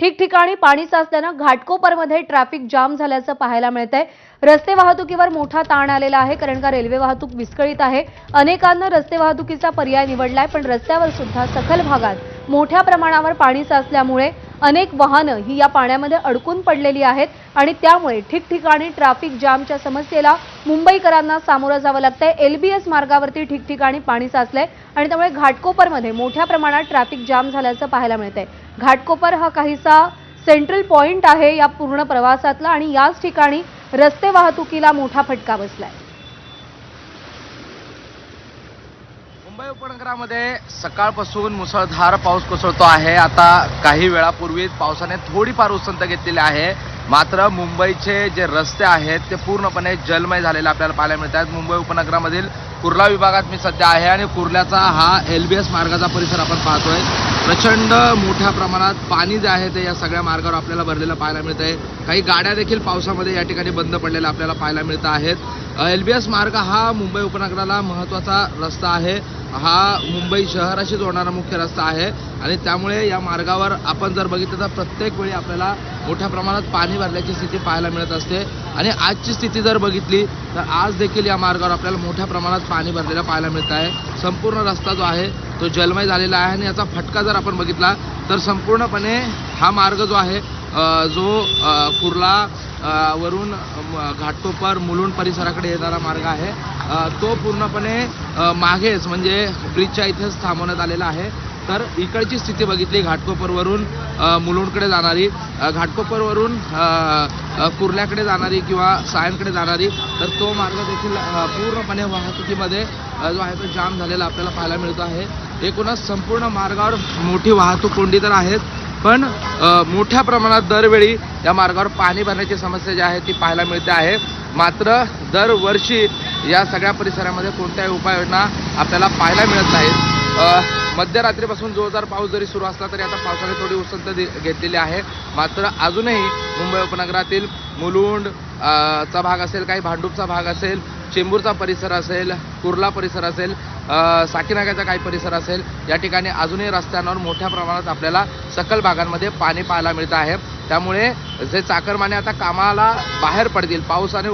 ठिकठिकाणी पाणी साचल्यानं घाटकोपरमध्ये ट्रॅफिक जाम झाल्याचं पाहायला मिळतंय. रस्ते वाहतुकीवर मोठा ताण आलेला आहे कारण का रेल्वे वाहतूक विस्कळीत आहे. अनेकांना रस्ते वाहतुकीचा पर्याय निवडलाय पण रस्त्यावर सुद्धा सखल भागात मोठ्या प्रमाणावर पाणी साचल्यामुळे अनेक वाहनं ही या पाण्यामध्ये अडकून पडलेली आहेत आणि त्यामुळे ठिकठिकाणी ट्रॅफिक जामच्या समस्येला मुंबईकरांना सामोरं जावं लागतंय. एलबीएस मार्गावरती ठिकठिकाणी पाणी साचलंय आणि त्यामुळे घाटकोपरमध्ये मोठ्या प्रमाणात ट्रॅफिक जाम झाल्याचं पाहायला मिळतंय. घाटकोपर हा काहीसा सेंट्रल पॉइंट आहे या पूर्ण प्रवासातला आणि याच ठिकाणी रस्ते वाहतुकीला मोठा फटका बसलाय. मुंबई उपनगरामध्ये सकाळपासून मुसळधार पाऊस कोसळतो आहे. आता काही वेळापूर्वी पावसाने थोडीफार उसंत घेतलेली आहे. मात्र मुंबईचे जे रस्ते आहेत ते पूर्णपणे जलमय झालेले आपल्याला पाहायला मिळत आहेत मुंबई उपनगरामधील कुर्ला विभागात मी सध्या आहे आणि कुर्ल्याचा हा एल बी एस मार्गाचा परिसर आपण पाहतोय. प्रचंड मोठ्या प्रमाणात पाणी जे आहे ते या सगळ्या मार्गावर आपल्याला भरलेलं पाहायला मिळत आहे काही गाड्या देखील पावसामध्ये या ठिकाणी बंद पडलेल्या आपल्याला पाहायला मिळत आहेत. एल बी एस मार्ग हा मुंबई उपनगराला महत्त्वाचा रस्ता आहे. हा मुंबई शहराशी जोडणारा मुख्य रस्ता आहे आणि त्यामुळे या मार्गावर आपण जर बघितलं तर प्रत्येक वेळी आपल्याला मोठ्या प्रमाणात पाणी भरल्याची स्थिती पाहायला मिळत असते. आणि आजची स्थिती जर बघितली तर आज देखील या मार्गावर आपल्याला मोठ्या प्रमाणात पाणी भरलेलं पाहायला मिळत आहे. संपूर्ण रस्ता जो आहे तो जलमय झालेला आहे आणि याचा फटका जर आपण बघितला तर संपूर्णपणे हा मार्ग जो आहे जो कुर्ला वरून घाटकोपर मुलुंड परिसराकडे येणारा मार्ग आहे. तो पूर्णपणे मागेच म्हणजे ब्रिजच्या इथेच थांबवण्यात आलेला आहे. तर इकडची स्थिती बघितली घाटकोपरवरून मुलुंडकडे जाणारी. घाटकोपरवरून कुर्ल्याकडे जाणारी किंवा सायनकडे जाणारी. तर तो मार्ग देखील पूर्णपणे वाहतुकीमध्ये जो आहे तो जाम झालेला आपल्याला पाहायला मिळतो आहे. एकूणच संपूर्ण मार्गावर मोठी वाहतूक कोंडी तर आहेत पण मोठ्या प्रमाणात दरवेळी या मार्गावर पाणी भरण्याची समस्या जी आहे ती पाहायला मिळते आहे. मात्र दरवर्षी या सगळ्या परिसरामध्ये कोणत्याही उपाययोजना आपल्याला पाहायला मिळत नाहीत. मध्यरात्रीपासून जोरदार पाऊस जरी सुरू असला तरी आता पावसाने थोडी उसंत दि- घेतलेली आहे. मात्र अजूनही मुंबई उपनगरातील मुलुंड चा भाग असेल काही भांडूपचा भाग असेल चेंबूरचा परिसर असेल कुर्ला परिसर असेल साकीनागाचा काही परिसर असेल या ठिकाणी अजूनही रस्त्यांवर मोठ्या प्रमाणात आपल्याला सकल भागांमध्ये पाणी पाहायला मिळतं आहे. त्यामुळे जे चाकरमाने आता कामाला बाहेर पडतील पाऊस आणि